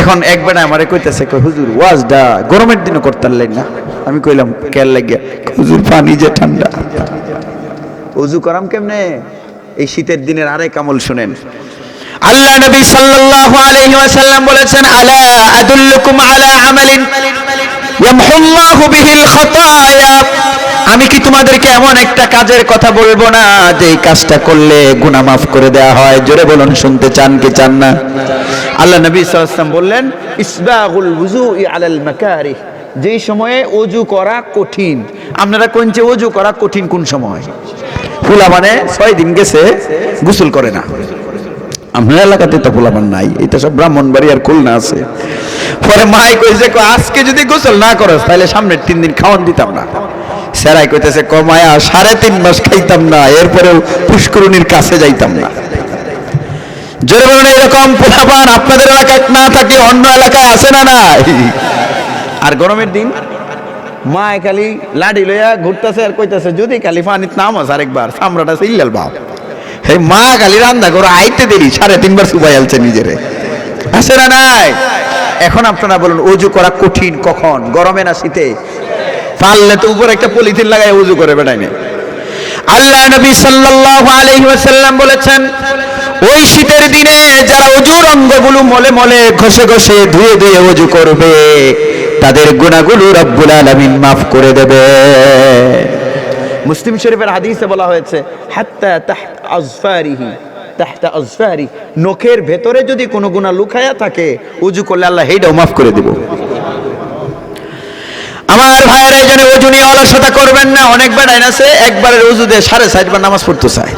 এখন একবার আমারে কইতেছে কই হুজুর, ওয়াজটা গরমের দিনে করতারলেন না। আমি কইলাম, কেয়ার লাগিয়া। হুজুর, পানি যে ঠান্ডা। উজু করাম কেমনে? এই শীতের দিনের আরেক আমল শুনেন। আল্লাহ নবী সাল্লাল্লাহু আলাইহি ওয়াসাল্লাম বলেছেন, আলা আদুল্লুকুম আলা আমালিন ইয়ামহুল্লাহু বিহিল খাতায়া। আমি কি তোমাদেরকে এমন একটা কাজের কথা বলব না যে কাজটা করলে গুনাহ মাফ করে দেওয়া হয়? জোরে বলুন, শুনতে চান কি চান না? আল্লাহ নবী ওয়াসাল্লাম বললেন, ইসবাগুল ওযুই আলাল মাকারিহ। যেই সময়ে অজু করা কঠিন। আপনারা কোন যে অজু করা কঠিন কোন সময়? ফুলা মানে ছয় দিন গেছে, গোসল করে না। আপনার এলাকাতে তো পোলাপান নাই, এটা সব ব্রাহ্মণবাড়ি আর খুলনা আছে। পরে মাই কইছে আজকে যদি গোসল না করস, তাহলে সামনের তিন দিন খাওয়ান দিতাম না। সেরাই কইতেছে, কমায়া সাড়ে তিন মাস খাইতাম না, এরপরেও পুষ্করণীর কাছে যাইতাম না। জোরে বলুন এরকম পোলাপান আপনাদের এলাকায় না থাকে, অন্য এলাকায় আছে না নাই? আর গরমের দিন খালি লাডি লইয়া ঘুরতেছে আর কইতাছে, যদি খালি পানিত নামস আরেকবার সিল্লাল বাপ। হে মা, খালি রান্না আইতে দেরি, সাড়ে তিনবার সুবাই আলছে নিজেরে। আছে না নাই? এখন আপনারা বলুন অজু করা কঠিন কখন? গরমে না শীতে? পারলে তো উপরে একটা পলিথিন লাগাই উজু করে বেড়াইনে আল্লাহ নবী সাল্লাল্লাহু আলাইহি ওয়াসাল্লাম বলেছেন, ওই শীতের দিনে যারা অজুর অঙ্গগুলো মলে মলে ঘষে ঘষে ধুয়ে ধুয়ে অজু করবে, তাদের গুণাগুলো রব্বুল আলামিন মাফ করে দেবে। মুসলিম শরীফের হাদিসে বলা হয়েছে, হাত্তা তাহত আজফারিহি, তাহতা আজফারি, নখের ভেতরে যদি কোনো গুণা লুকায়া থাকে, উজু করলে আল্লাহ হেইটাও মাফ করে দেব। আমার ভাইয়েরা এই জন্য অজু নিয়ে অলসতা করবেন না। অনেকবার ডাইন আছে, একবারের উজু দিয়ে সাড়ে চারবার নামাজ পড়তে চায়।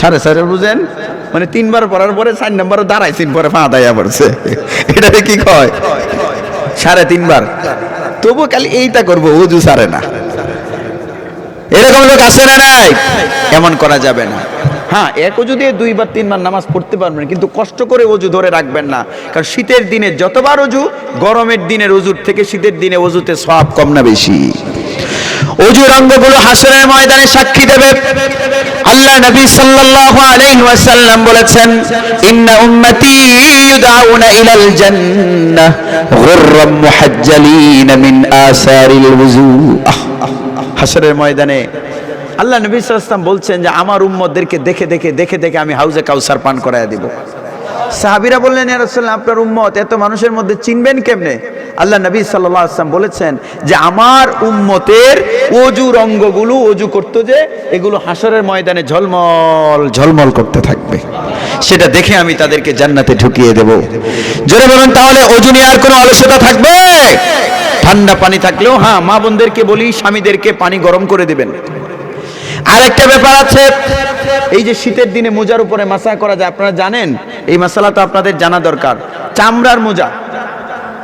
সাড়ে চারের বুঝেন? মানে তিনবার পড়ার পরে চার নম্বরও তিন পরে পা দাইয়া পড়ছে। এটাতে কি কয়? সাড়ে তিনবার তবু খালি এইটা করব উজু সারে না। এরকম লোক আছে না নাই? এমন করা যাবে না। হ্যাঁ এক অজু দিয়ে দুইবার, তিনবার নামাজ পড়তে পারবেন, কিন্তু কষ্ট করে অজু ধরে রাখবেন না। কারণ শীতের দিনে যতবার অজু, গরমের দিনের অজুর থেকে শীতের দিনে অজুতে সব কম না বেশি। অজুর অঙ্গগুলো ময়দানে সাক্ষী দেবে। আল্লাহ নবী সাল্লাল্লাহু আলাইহি ওয়াসাল্লাম বলেছেন, ইন্না উম্মতি ইউদাউনা ইলাল জান্নাহ গুররাম মুহাজ্জালিন মিন আসারিল ওযু হাসরের ময়দানে আল্লাহ নবী সাল্লাম বলছেন যে আমার উম্মদেরকে দেখে দেখে দেখে দেখে আমি হাউজে কাউসার পান করায় দিব। সাহাবিরা বললেন, ইয়া রাসূলুল্লাহ, আপনার উম্মত এত মানুষের মধ্যে চিনবেন কেমনে? আল্লাহ নবী আলাইহি ওয়াসাল্লাম বলেছেন যে আমার উম্মতের অজুর অঙ্গগুলো অজু করতে যে এগুলো হাসরের ময়দানে ঝলমল ঝলমল করতে থাকবে। সেটা দেখে আমি তাদেরকে জান্নাতে ঢুকিয়ে দেব। জোরে বলুন, তাহলে অজু নিয়ে আর কোনো অলসতা থাকবে? ঠান্ডা পানি থাকলেও হ্যাঁ মা বোনদেরকে বলি, স্বামীদেরকে পানি গরম করে দিবেন। আরেকটা ব্যাপার আছে। এই যে শীতের দিনে মোজার উপরে মাসা করা যায়, আপনারা জানেন? এই মশালা তো আপনাদের জানা দরকার। চামড়ার মোজা।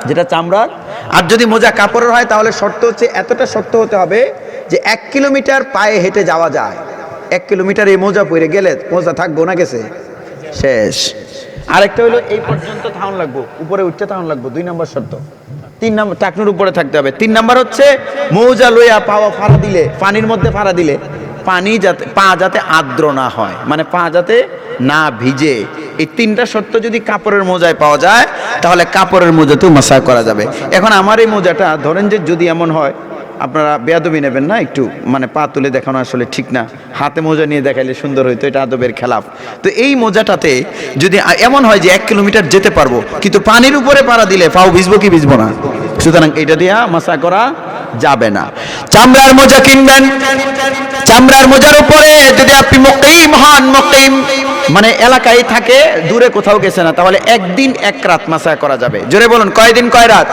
যেটা চামড়ার, আর যদি মোজা কাপড়ের হয়, তাহলে শর্ত হচ্ছে এতটা শক্ত হতে হবে যে এক কিলোমিটার পায়ে হেঁটে যাওয়া যায়। এক কিলোমিটার এই মোজা পরে গেলে মোজা থাকব না গেছে। শেষ। আরেকটা হলো, এই পর্যন্ত থাউন লাগবো, উপরে উঠতে থাউন লাগবো, দুই নম্বর শর্ত। তিন নম্বর টাকনুর উপরে থাকতে হবে। তিন নম্বর হচ্ছে, মৌজা লইয়া পাওয়া ফাড়া দিলে, পানির মধ্যে ফাড়া দিলে পানি যাতে পা যাতে আর্দ্র না হয়। মানে পা যাতে না ভিজে। এই তিনটা শর্ত যদি কাপড়ের মোজায় পাওয়া যায়, তাহলে কাপড়ের মোজাতেও মাসা করা যাবে। এখন আমার এই মোজাটা, ধরেন যে যদি এমন হয়, আপনারা বেয়াদবি নেবেন না একটু? মানে পা তুলে দেখানো আসলে ঠিক না। হাতে মোজা নিয়ে দেখাইলে সুন্দর হইতো, এটা আদবের খেলাফ। তো এই মোজাটাতে যদি এমন হয় যে এক কিলোমিটার যেতে পারব, কিন্তু পানির উপরে পাড়া দিলে পাও ভিজবো কি ভিজবো না? সুতরাং এটা দিয়া মাসা করা যাবে না। চামড়ার মোজা কিনবেন। চামড়ার মোজার উপরে যদি আপনি মকিম হন, মকিম মানে এলাকায় থাকে, দূরে কোথাও গেছে না, তাহলে একদিন এক রাত মাসা করা যাবে। জোরে বলুন কয়দিন কয় রাত?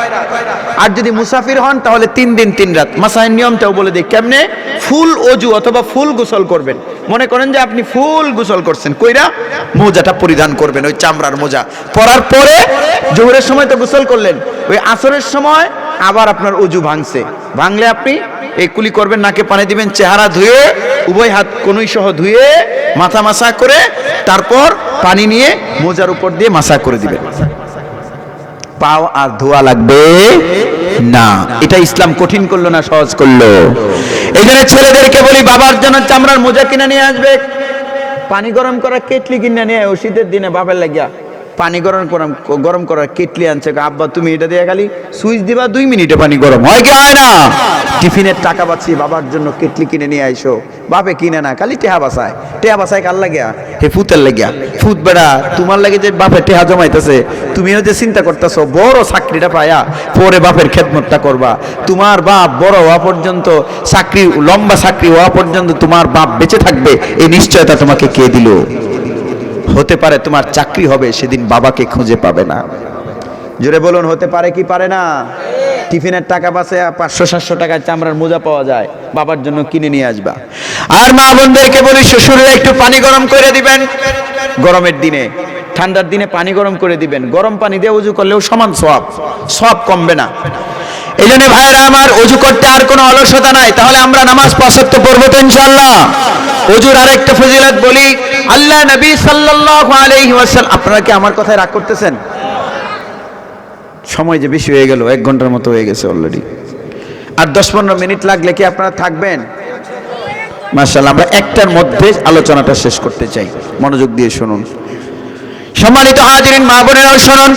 আর যদি মুসাফির হন, তাহলে তিন দিন, তিন রাত। মাসাহের নিয়মটাও বলে দিই, কেমনে? ফুল অজু অথবা ফুল গোসল করবেন। মনে করেন যে আপনি ফুল গোসল করছেন, কইরা মোজাটা পরিধান করবেন, ওই চামড়ার মোজা। পরার পরে জোহরের সময় তো গোসল করলেন, ওই আসরের সময় আবার আপনার অজু ভাঙছে। ভাঙলে আপনি এই কুলি করবেন, নাকে পানি দিবেন, চেহারা ধুয়ে, উভয় হাত কনুই সহ ধুয়ে, মাথা মাসা করে, তারপর পানি নিয়ে মোজার উপর দিয়ে মাসা করে দিবেন। পাও আর ধোয়া লাগবে না। এটা ইসলাম কঠিন করল না, সহজ করল? এই জন্য ছেলেদেরকে বলি, বাবার জন্য চামড়ার মোজা কিনে নিয়ে আসবে। পানি গরম করা কেটলি কিনে নিয়ে শীতের দিনে বাপের লাগিয়া। পানি গরম গরম গরম করার কেটলি আনছে। আব্বা, তুমি এটা দিয়ে খালি সুইচ দিবা, দুই মিনিটে পানি গরম। হয় কি হয় না? টিফিনের টাকা পাচ্ছি, বাবার জন্য কেটলি কিনে নিয়ে আইসো। বাপে কিনে না, খালি টেহা বাসায়। টেহা বাসায় কার লাগিয়া? হে ফুতের লাগিয়া। ফুত বেড়া, তোমার লাগে যে বাপে টেহা জমাইতেছে, তুমিও যে চিন্তা করতেছো, বড় চাকরিটা পায়া, পরে বাপের খেদমতটা করবা। তোমার বাপ বড় হওয়া পর্যন্ত, চাকরি, লম্বা চাকরি হওয়া পর্যন্ত তোমার বাপ বেঁচে থাকবে, এই নিশ্চয়তা তোমাকে কে দিল? হতে পারে তোমার চাকরি হবে, সেদিন বাবাকে খুঁজে পাবে না। জোরে বলুন, হতে পারে কি পারে না? টিফিনের টাকা পাশে পাঁচশো, সাতশো টাকায় চামড়ার মোজা পাওয়া যায়, বাবার জন্য কিনে নিয়ে আসবা। আর মা বোনদেরকে বলি শ্বশুরে একটু পানি গরম করে দিবেন। গরমের দিনে, ঠান্ডার দিনে পানি গরম করে দিবেন। গরম পানি দিয়ে উজু করলেও সমান সব সব কমবে না। এই জন্য ভাইরা আমার অজু করতে আর কোনো অলসতা নাই। তাহলে আমরা নামাজ পাঁচত্ব পড়ব তো ইনশাল্লাহ অজুর আরেকটা ফজিলত বলি, আল্লাহ নবী সাল্লাল্লাহু আলাইহি ওয়াসাল্লাম, আপনারা কি আমার কথায় রাগ করতেছেন? সময় যে বেশি হয়ে গেল, এক ঘণ্টার মতো হয়ে গেছে অলরেডি আর দশ পনেরো মিনিট লাগলে কি আপনারা থাকবেন? মার্শাল্লাহ আমরা একটার মধ্যে আলোচনাটা শেষ করতে চাই। মনোযোগ দিয়ে শুনুন। সম্মানিত হাজিরিন, মা বোনেরাও শুনুন।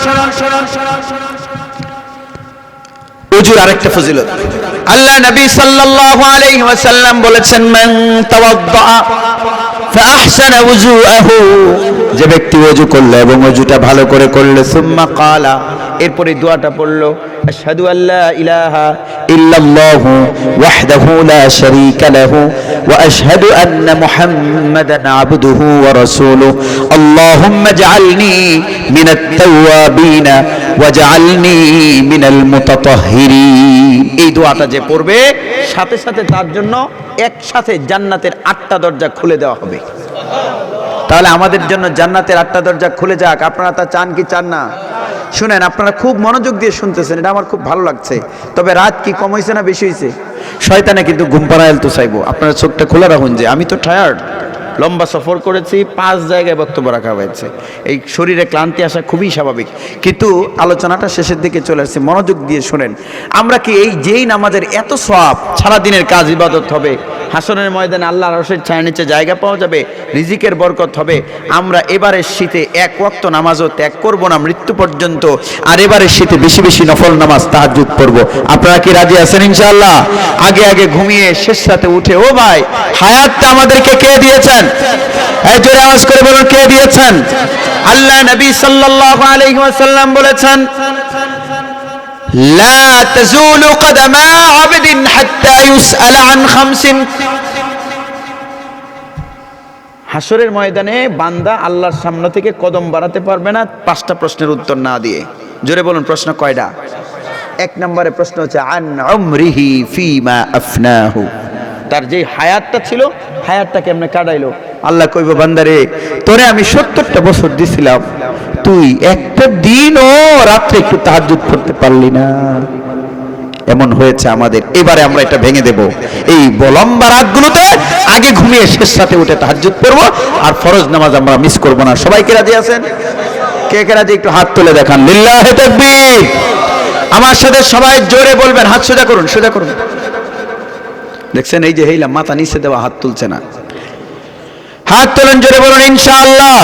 উজুর আরেকটা ফজিলত। আল্লাহ নবী সাল্লাল্লাহু আলাইহি ওয়াসাল্লাম বলেছেন, মান তাওয়াদ্দা ফাহসানা উজুআহু। যে ব্যক্তি ওযু করল এবং ওযুটা ভালো করে করলে, সুম্মা ক্বালা এরপরে দোয়াটা পড়ল, আশহাদু আল্লা ইলাহা ইল্লাল্লাহু ওয়াহদাহু লা শারীকা লাহু ওয়া আশহাদু আন্না মুহাম্মাদান আবদুহু ওয়া রাসূলুহু। আল্লাহুম্মা ইজআলনি মিনাত তাওয়াবিন ওয়াজআলনি মিনাল মুতাতাহহিরিন এই দোয়াটা যে পড়বে, সাথে সাথে তার জন্য একসাথে জান্নাতের আটটা দরজা খুলে দেওয়া হবে। তাহলে আমাদের জন্য জান্নাতের আটটা দরজা খুলে যাক। আপনারা তা চান কি চান না? শুনেন, আপনারা খুব মনোযোগ দিয়ে শুনতেছেন, এটা আমার খুব ভালো লাগছে। তবে রাত কি কম হয়েছে না বেশি হয়েছে শয়তানে কিন্তু ঘুম পাড়াইল তো চাইব। আপনারা চোখটা খোলা রাখুন যে, আমি তো টায়ার্ড লম্বা সফর করেছি, পাঁচ জায়গায় বক্তব্য রাখা হয়েছে। এই শরীরে ক্লান্তি আসা খুবই স্বাভাবিক। কিন্তু আলোচনাটা শেষের দিকে চলে আসছে, মনোযোগ দিয়ে শোনেন। আমরা কি এই যেই নামাজের এত সব সারাদিনের কাজ ইবাদত হবে হাসনের ময়দানে আল্লাহ রসের ছায়া নিচে জায়গা পাওয়া যাবে, রিজিকের বরকত হবে, আমরা এবারের শীতে এক ওয়াক্ত নামাজও ত্যাগ করব না, মৃত্যু পর্যন্ত, আর এবারের শীতে বেশি বেশি নফল নামাজ তাহাজ্জুদ পড়ব। আপনারা কি রাজি আছেন ইনশাআল্লাহ? আগে আগে ঘুমিয়ে শেষ সাথে উঠে, ও ভাই, হায়াতটা আমাদেরকে কে দিয়েছেন? আওয়াজ করে বলুন, কে দিয়েছেন? আল্লাহ নবী সাল্লাল্লাহু আলাইহি ওয়াসাল্লাম বলেছেন, লা আবদিন হাত্তা আন খামসিন। হাসরের ময়দানে বান্দা আল্লাহর সামনে থেকে কদম বাড়াতে পারবে না, পাঁচটা প্রশ্নের উত্তর না দিয়ে। জোরে বলুন, প্রশ্ন কয়টা? এক নম্বরে প্রশ্ন হচ্ছে, আন উমরিহি ফিমা আফনাহু। তার যে হায়াতটা ছিল, হায়াতটা কেমনে কাটাইলো? আল্লাহ কইব, বান্দারে, তোরে আমি সত্তরটা বছর দিছিলাম। তুই একটা দিনও রাত্রে একটু তাহাজ্জুদ করতে পারলি না। এমন হয়েছে আমাদের। এবারে আমরা এটা ভেঙে দেব। এই লম্বা রাতগুলোতে আগে ঘুমিয়ে শেষ সাথে উঠে তাহাজ্জুদ করব, আর ফরজ নামাজ আমরা মিস করব না। সবাই কে রাজি আছেন? কে কে রাজি? একটু হাত তুলে দেখান। লিল্লাহে তাকবীর! আমার সাথে সবাই জোরে বলবেন, হাত সোজা করুন সোজা করুন। দেখছেন, এই যে হেইলা মাথা নিচে দেওয়া, হাত তুলছে না। হাত তোলেন, জোরে বলুন, ইনশাআল্লাহ।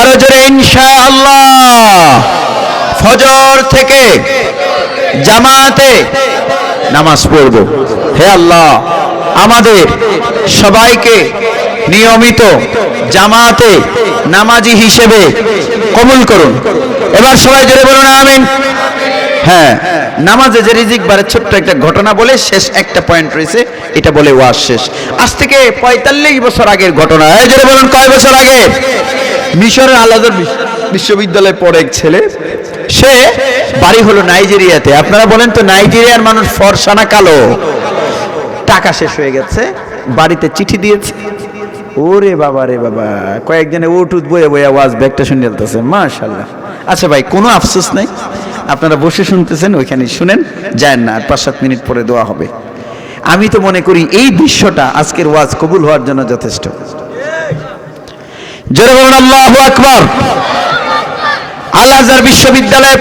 আরও জোরে, ইনশাআল্লাহ। ফজর থেকে জামাতে নামাজ পড়ব। হে আল্লাহ, আমাদের সবাইকে নিয়মিত জামাতে নামাজি হিসেবে কবুল করুন। এবার সবাই জোরে বলুন, আমিন। হ্যাঁ নামাজে যে রিজিক বারে ছোট্ট একটা ঘটনা বলে শেষ একটা পয়েন্ট রয়েছে, এটা বলে ওয়াজ শেষ। আজ থেকে পঁয়তাল্লিশ বছর আগের ঘটনা। জোরে বলুন, কয় বছর আগে? মিশরের আলাদা বিশ্ববিদ্যালয়ে পড়ে এক ছেলে, সে বাড়ি হলো নাইজেরিয়াতে। আপনারা বলেন তো, নাইজেরিয়ার মানুষ ফরসানা কালো। টাকা শেষ হয়ে গেছে, বাড়িতে চিঠি দিয়েছে। ওরে বাবা রে বাবা, কয়েকজনে উঠ উঠ বয়ে বয়ে আওয়াজ, ব্যাগটা শুনে যেতেছে মাশাল্লাহ আচ্ছা ভাই, কোনো আফসোস নাই? আপনারা বসে শুনতেছেন, ওইখানে শুনেন যায় না, আর পাঁচ সাত মিনিট পরে দেওয়া হবে। আমি তো মনে করি এই দৃশ্যটা আজকের ওয়াজ কবুল হওয়ার জন্য যথেষ্ট। আল আজহার বিশ্ববিদ্যালয়ে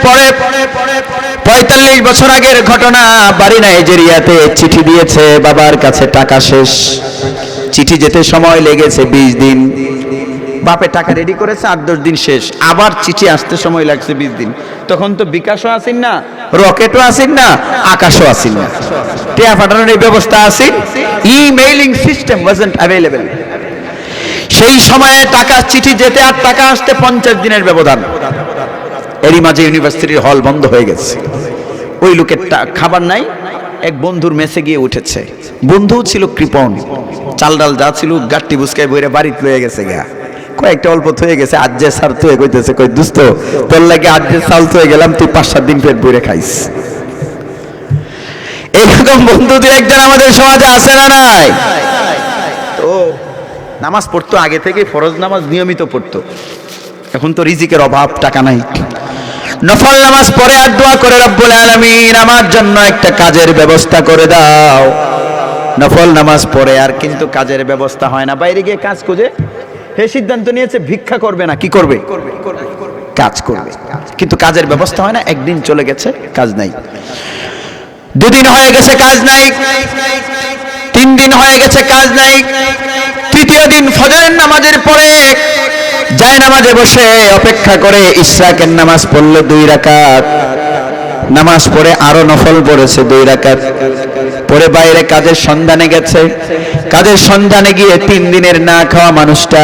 পঁয়তাল্লিশ বছর আগের ঘটনা, বাড়ি নাইজেরিয়াতে চিঠি দিয়েছে, বাবার কাছে টাকা শেষ। চিঠি যেতে সময় লেগেছে বিশ দিন। বাপে টাকা রেডি করেছে আট দশ দিন শেষ। আবার চিঠি আসতে সময় লাগছে বিশ দিন। তখন তো বিকাশও আসেন না, রকেটও আসেন না, আকাশও আসেন না। টিয়া পাঠানোর এই ব্যবস্থা আসেন ইমেইলিং সিস্টেম ওয়াজেন্ট অ্যাভেলেবেল সেই সময়ে টাকা চিঠি যেতে আর টাকা আসতে পঞ্চাশ দিনের ব্যবধান। এরই মাঝে ইউনিভার্সিটির হল বন্ধ হয়ে গেছে। ওই লোকের খাবার নাই, এক বন্ধুর মেসে গিয়ে উঠেছে। বন্ধু ছিল কৃপণ। চাল ডাল যা ছিল, গাট্টি বুসকায় বইরে বাড়িতে লয়ে গেছে গা। কয়েকটা অল্প থয়ে গেছে আজ যে সার থয়ে কইতেছে কই দুস্ত তোর লাগে আজ যে চাল থয়ে গেলাম তুই পাঁচ সাত দিন পেট বইরে খাইস। এরকম বন্ধু দু একজন আমাদের সমাজে আছে না নাই? তো নামাজ পড়তো আগে থেকে ফরজ নামাজ নিয়মিত পড়তো। এখন তো রিজিকের অভাব টাকা নাই। নফল নামাজ পড়ে আর দোয়া করে রব্বুল আলামিন আমার জন্য একটা কাজের ব্যবস্থা করে দাও। নফল নামাজ পড়ে আর কিন্তু কাজের ব্যবস্থা হয় না। বাইরে গিয়ে কাজ খুঁজে হে সিদ্ধান্ত নিয়েছে, ভিক্ষা করবে না, কি করবে? কাজ করবে। কিন্তু কাজের ব্যবস্থা হয় না, একদিন চলে গেছে, কাজ নাই। দুদিন হয়ে গেছে, কাজ নাই। তিন দিন হয়ে গেছে, কাজ নাই। তৃতীয় দিন ফজরের নামাজের পরে যায় নামাজে বসে, অপেক্ষা করে ইশরাকের নামাজ পড়ল দুই রাকাত। নামাজ পড়ে আরও নফল পড়েছে দুই রাকাত। পরে বাইরে কাজের সন্ধানে গেছে। কাজের সন্ধানে গিয়ে তিন দিনের না খাওয়া মানুষটা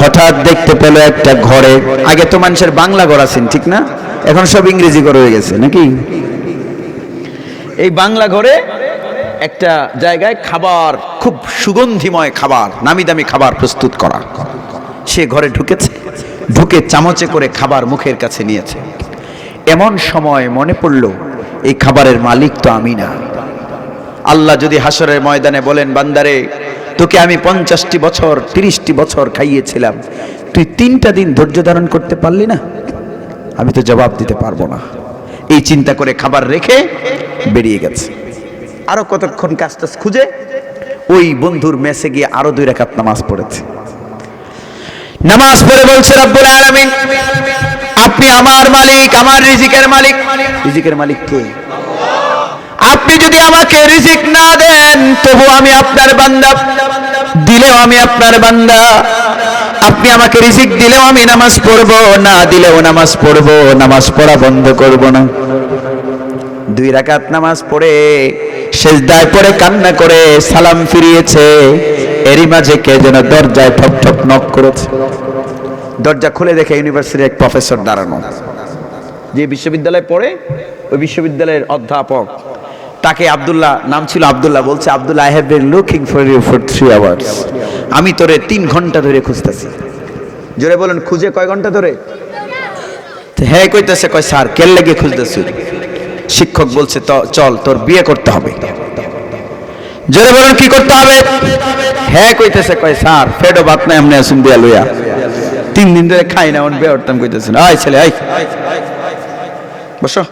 হঠাৎ দেখতে পেল একটা ঘরে। আগে তো মানুষের বাংলা ঘর আছেন, ঠিক না? এখন সব ইংরেজি ঘর হয়ে গেছে, নাকি? এই বাংলা ঘরে একটা জায়গায় খাবার, খুব সুগন্ধিময় খাবার, নামি দামি খাবার প্রস্তুত করা। সে ঘরে ঢুকেছে, ঢুকে চামচে করে খাবার মুখের কাছে নিয়েছে। এমন সময় মনে পড়ল, এই খাবারের মালিক তো আমি না। আল্লাহ যদি হাসরের ময়দানে বলেন, বান্দারে, তোকে আমি পঞ্চাশটি বছর, তিরিশটি বছর খাইয়েছিলাম। তুই তিনটা দিন ধৈর্য ধারণ করতে পারলি না? আমি তো জবাব দিতে পারব না। এই চিন্তা করে খাবার রেখে বেরিয়ে গেছে। আরও কতক্ষণ কাজ টাজ খুঁজে? ওই বন্ধুর মেসে গিয়ে আরও দুই রেখাত নামাজ পড়েছে। নামাজ পড়ে বলছে, রব্বুল আলামিন, আপনি আমার মালিক, আমার রিজিকের মালিক। রিজিকের মালিক কে? আপনি যদি আমাকে রিজিক না দেন, তবু আমি আপনার বান্দা। দিলেও আমি আপনার বান্দা। আপনি আমাকে রিজিক দিলেও আমি নামাজ পড়ব, না দিলেও নামাজ পড়ব, নামাজ পড়া বন্ধ করব না। দুই রাকাত নামাজ পড়ে, সেজদায় পড়ে, কান্না করে, সালাম ফিরিয়েছে, এরই মাঝে কে যেন দরজায় ঠক ঠক নক করেছে। দরজা খুলে দেখে ইউনিভার্সিটির এক প্রফেসর দাঁড়ানো। যে বিশ্ববিদ্যালয়ে পড়ে, ওই বিশ্ববিদ্যালয়ের অধ্যাপক তাকে আব্দুল্লাহ, নাম ছিল আব্দুল্লাহ, বলছে, Abdullah I have been looking for you for three hours আমি তোরে তিন ঘণ্টা ধরে খুঁজতেছি। জোরে বলেন, খুঁজে কয় ঘণ্টা ধরে? হ্যাঁ কইতেছে, কয়, স্যার কেল লেগে খুঁজতেছি? শিক্ষক বলছে চল, তোর বিয়ে করতে হবে। জোরে বলেন, কি করতে হবে? হ্যাঁ কইতেছে, কয়, স্যার, ফেডো বাত না এমনি আসুন দিয়া লইয়া। তিন দিন ধরে খাই না, অন বিয়ে করতাম কইতেছেন আয় ছেলে, আয়। বসো।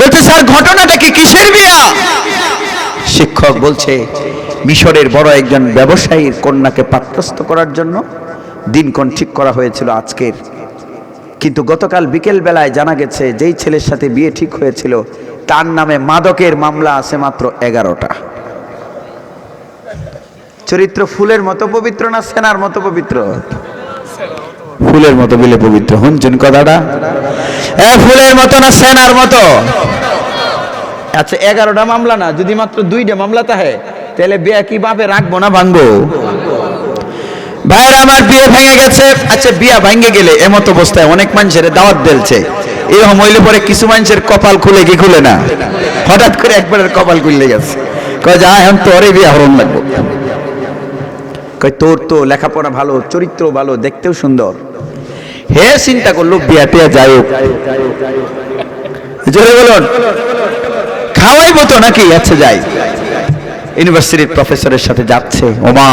বলছে, স্যার, ঘটনাটা কি কিসের বিয়া শিক্ষক বলছে, মিশরের বড় একজন ব্যবসায়ীর কন্যাকে পাত্রস্থ করার জন্য দিনক্ষণ ঠিক করা হয়েছিল আজকের। কিন্তু গতকাল বিকেল বেলায় জানা গেছে, যেই ছেলের সাথে বিয়ে ঠিক হয়েছিল, তার নামে মাদকের মামলা আছে মাত্র এগারোটা। চরিত্র ফুলের মতো পবিত্র না সেনার মতো পবিত্র? ফুলের মতো বিলে পবিত্র শুনছেন কথাটা এ ফুলের মতো না সেনার মতো? আচ্ছা এগারোটা মামলা না যদি মাত্র দুইটা মামলা তাহে তাহলে বিয়ে কি ভাবে রাখব না ভাঙবো? ভাইয়ের আমার বিয়ে ভেঙে গেছে। আচ্ছা বিয়া ভেঙে গেলে এমত অবস্থায় অনেক মানুষের দাওয়াত দিলছে এরকম হইলে পরে কিছু মানুষের কপাল খুলে কি খুলে না? হঠাৎ করে একবারের কপাল খুললে গেছে। কয় যা এখন তোরে বিয়া হরণ লাগবো। কয়, তোর তো লেখাপড়া ভালো, চরিত্র ভালো, দেখতেও সুন্দর। হে চিন্তা করল, বিয়া টিয়া যাই হোক। জোরে বলুন, খাওয়াইবো তো নাকি? আচ্ছা যাই। ইউনিভার্সিটির প্রফেসরের সাথে যাচ্ছে, ওমা,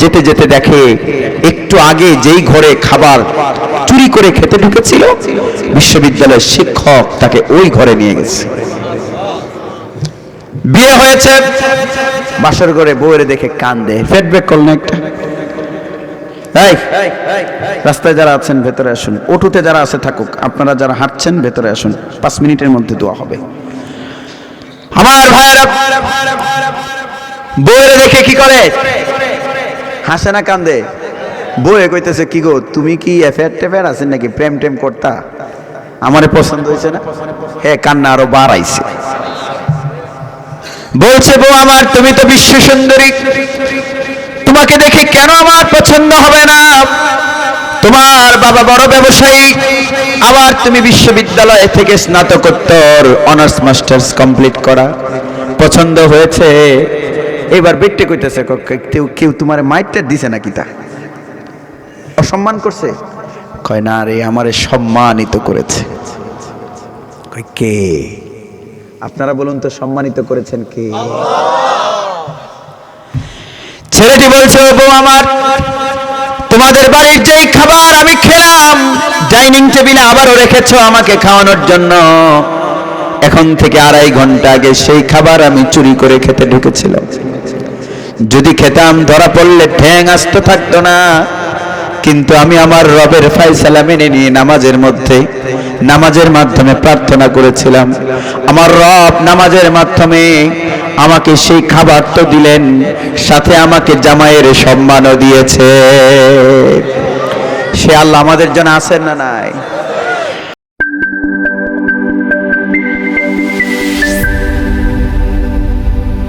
যেতে যেতে দেখে একটু আগে যেই ঘরে খাবার চুরি করে খেতে ঢুকেছিল, বিশ্ববিদ্যালয়ের শিক্ষক তাকে ওই ঘরে নিয়ে গেছে। বিয়ে হয়েছে। বাসর ঘরে বউরে দেখে কান্দে। ফেডব্যাক করলেন একটা। রাস্তায় যারা আছেন, ভেতরে আসুন। অটুতে যারা আছে, থাকুক। আপনারা যারা হাঁটছেন, ভেতরে আসুন। পাঁচ মিনিটের মধ্যে দোয়া হবে। আমার ভাইয়েরা বউরে দেখে কি করে? হাসে না কান্দে? বউয়ে কইতেছে, কি গো, তুমি কি এফেয়ার টেফেয়ার আছেন নাকি? প্রেম টেম করতা? আমারে পছন্দ হয়েছে না? হ্যাঁ কান্না আরও বাড়াইছে। বলছে, বউ আমার, তুমি তো বিশ্ব সুন্দরী। তোমাকে দেখে কেন আমার পছন্দ হবে না? তোমার বাবা বড় ব্যবসায়ী। আবার তুমি বিশ্ববিদ্যালয় থেকে স্নাতকোত্তর, অনার্স, মাস্টার্স কমপ্লিট করা। পছন্দ হয়েছে? এবার বেটে কইতেছে কেউ কেউ তোমার মাইটটা দিছে নাকি তা? অসম্মান করছে? কয়, না রে, আমারে সম্মানিত করেছে। কয়, কে? আপনারা বলুন তো সম্মানিত করেছেন কে? ছেলেটি বলছে বউ আমার, তোমাদের বাড়ির যেই খাবার আমি খেলাম, ডাইনিং টেবিলে আবারও রেখেছ আমাকে খাওয়ানোর জন্য। এখন থেকে আড়াই ঘণ্টা আগে সেই খাবার আমি চুরি করে খেতে ঢুকেছিলাম। যদি খেতাম, ধরা পড়লে ঠ্যাং আসত থাকতো না। কিন্তু আমি আমার রবের ফাইসালা মেনে নিয়ে নামাজের মধ্যে, নামাজের মাধ্যমে প্রার্থনা করেছিলাম। আমার রব নামাজের মাধ্যমে আমাকে সেই খাবার তো দিলেন, সাথে আমাকে জামাইয়ের সম্মানও দিয়েছে। সে আল্লাহ আমাদের জন্য আছেন না নাই?